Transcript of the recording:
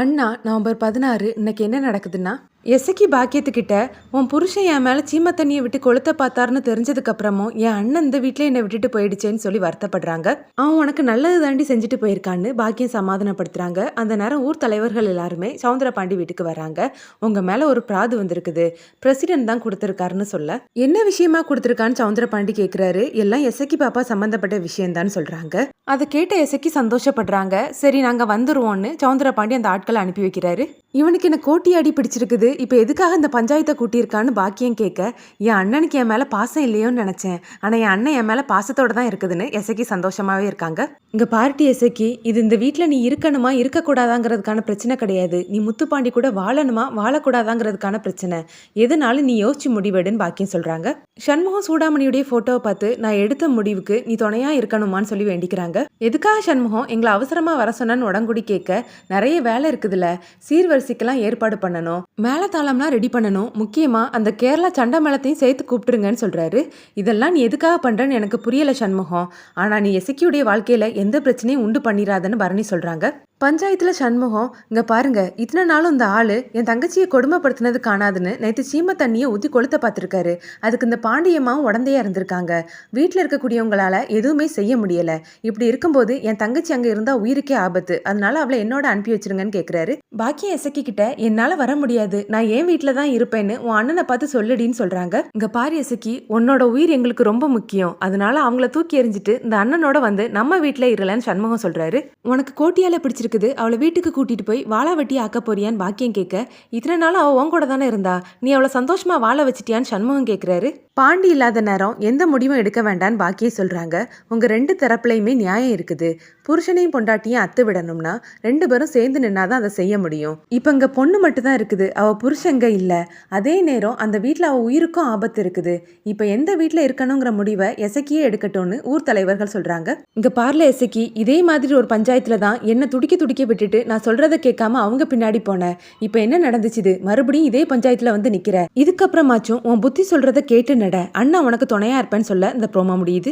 அண்ணா November பதினாறு இன்னைக்கு என்ன நடக்குதுன்னா எசக்கி பாக்கியத்துக்கிட்ட உன் புருஷன் என் மேலே சீம தண்ணியை விட்டு கொளுத்த பார்த்தாருன்னு தெரிஞ்சதுக்கப்புறமும் என் அண்ணன் இந்த வீட்டில் என்னை விட்டுட்டு போயிடுச்சேன்னு சொல்லி வருத்தப்படுறாங்க. அவன் உனக்கு நல்லது தாண்டி செஞ்சுட்டு போயிருக்கான்னு பாக்கியம் சமாதானப்படுத்துறாங்க. அந்த நேரம் ஊர் தலைவர்கள் எல்லாருமே சவுந்தர பாண்டி வீட்டுக்கு வராங்க உங்கள் மேலே ஒரு பிராது வந்திருக்குது. பிரசிடென்ட் தான் கொடுத்துருக்காருன்னு சொல்ல. என்ன விஷயமா கொடுத்துருக்கான்னு சவுந்தர பாண்டி கேட்குறாரு எல்லாம் எசக்கி பாப்பா சம்மந்தப்பட்ட விஷயம்தான் சொல்கிறாங்க அதை கேட்ட எசக்கி சந்தோஷப்படுறாங்க. சரி நாங்கள் வந்துருவோம்னு சவுந்தர பாண்டி அந்த ஆட்களை அனுப்பி வைக்கிறாரு. இவனுக்கு என்ன கோட்டி அடி பிடிச்சிருக்குது. இப்போ எதுக்காக இந்த பஞ்சாயத்தை கூட்டியிருக்கான்னு பாக்கியம் கேட்க என் அண்ணனுக்கு என் மேலே பாசம் இல்லையோன்னு நினச்சேன். ஆனால் என் அண்ணன் என் மேலே பாசத்தோடு தான் இருக்குதுன்னு எசக்கி சந்தோஷமாகவே இருக்காங்க. இங்கே பார்ட்டி எசக்கி இது இந்த வீட்டில் நீ இருக்கணுமா இருக்கக்கூடாதாங்கிறதுக்கான பிரச்சனை கிடையாது. நீ முத்துப்பாண்டி கூட வாழணுமா வாழக்கூடாதாங்கிறதுக்கான பிரச்சனை. எதுனாலும் நீ யோசிச்சு முடிவெடுன்னு பாக்கியம் சொல்கிறாங்க சண்முகம் சூடாமணியுடைய ஃபோட்டோவை பார்த்து நான் எடுத்த முடிவுக்கு நீ துணையாக இருக்கணுமான்னு சொல்லி வேண்டிக்கிறாங்க. எதுக்காக சண்முகம்? எங்களை அவசரமாக வர சொன்னான்னு உடங்குடி கேட்க நிறைய வேலை இருக்குதுல்ல சீர்வரிசைக்கெல்லாம் ஏற்பாடு பண்ணணும். மேளதாளம்லாம் ரெடி பண்ணணும். முக்கியமாக அந்த கேரளா சண்டை மேளத்தையும் சேர்த்து கூப்பிட்டுருங்கன்னு சொல்கிறாரு இதெல்லாம் நீ எதுக்காக பண்ணுறேன்னு எனக்கு புரியல சண்முகம். ஆனால் நீ எசக்கியுடைய வாழ்க்கையில் எந்த பிரச்சனையும் உண்டு பண்ணிடாதன்னு பரணி சொல்கிறாங்க பஞ்சாயத்தில் சண்முகம் இங்கே பாருங்க இத்தனை நாளும் இந்த ஆள் என் தங்கச்சியை கொடுமைப்படுத்தினது காணாதுன்னு நேற்று சீம தண்ணியை ஊற்றி கொளுத்த பார்த்துருக்காரு. அதுக்கு இந்த பாண்டியம்மாவும் உடந்தையா இருந்திருக்காங்க. வீட்டில் இருக்கக்கூடியவங்களால எதுவுமே செய்ய முடியலை. இப்படி இருக்கும்போது என் தங்கச்சி அங்கே இருந்தால் உயிருக்கே ஆபத்து. அதனால அவளை என்னோட அனுப்பி வச்சிருங்கன்னு கேட்குறாரு பாக்கிய எசக்கிக்கிட்ட என்னால் வர முடியாது. நான் என் வீட்டில் தான் இருப்பேன்னு உன் அண்ணனை பார்த்து சொல்லுடின்னு சொல்கிறாங்க இங்கே பாரு எசக்கி உன்னோட உயிர் எங்களுக்கு ரொம்ப முக்கியம். அதனால அவங்கள தூக்கி எறிஞ்சிட்டு இந்த அண்ணனோட வந்து நம்ம வீட்டில் இருலன்னு சண்முகம் சொல்கிறாரு உனக்கு கோட்டியால பிடிச்சிருக்குது. அவளை வீட்டுக்கு கூட்டிட்டு போய் வாழ வெட்டி ஆக்க போறியான்னு பாக்கியம் கேட்க இத்தனை நாள் அவள் உன் கூட தானே இருந்தா? நீ அவளை சந்தோஷமா வாழ வச்சிட்டியான்னு சண்முகம் கேட்குறாரு பாண்டி இல்லாத நேரம் எந்த முடிவும் எடுக்க வேண்டான்னு பாக்கியம் சொல்றாங்க. உங்க ரெண்டு தரப்புலையுமே நியாயம் இருக்குது. புருஷனையும் பொண்டாட்டியும் அத்து விடணும்னா ரெண்டு பேரும் சேர்ந்து நின்னாதான் அதை செய்ய முடியும். முடியும். இப்போ இங்க பொண்ணு மட்டும் தான் இருக்குது. அவ புருஷங்க இல்லை. அதே நேரம் அந்த வீட்டில் அவ உயிருக்கும் ஆபத்து இருக்குது. இப்போ எந்த வீட்டில் இருக்கணுங்கிற முடிவை எசக்கியே எடுக்கட்டும்னு ஊர் தலைவர்கள் சொல்றாங்க. இங்கே பார்ல எசக்கி இதே மாதிரி ஒரு பஞ்சாயத்தில் தான் என்ன துடிக்க துடிக்க விட்டுட்டு நான் சொல்றதை கேட்காம அவங்க பின்னாடி போனேன் இப்போ என்ன நடந்துச்சுது மறுபடியும் இதே பஞ்சாயத்தில் வந்து நிற்கிறேன் இதுக்கப்புறமாச்சும் உன் புத்தி சொல்றதை கேட்டு நட. அண்ணா உனக்கு துணையா இருப்பேன்னு சொல்ல இந்த ப்ரோமோ முடியுது?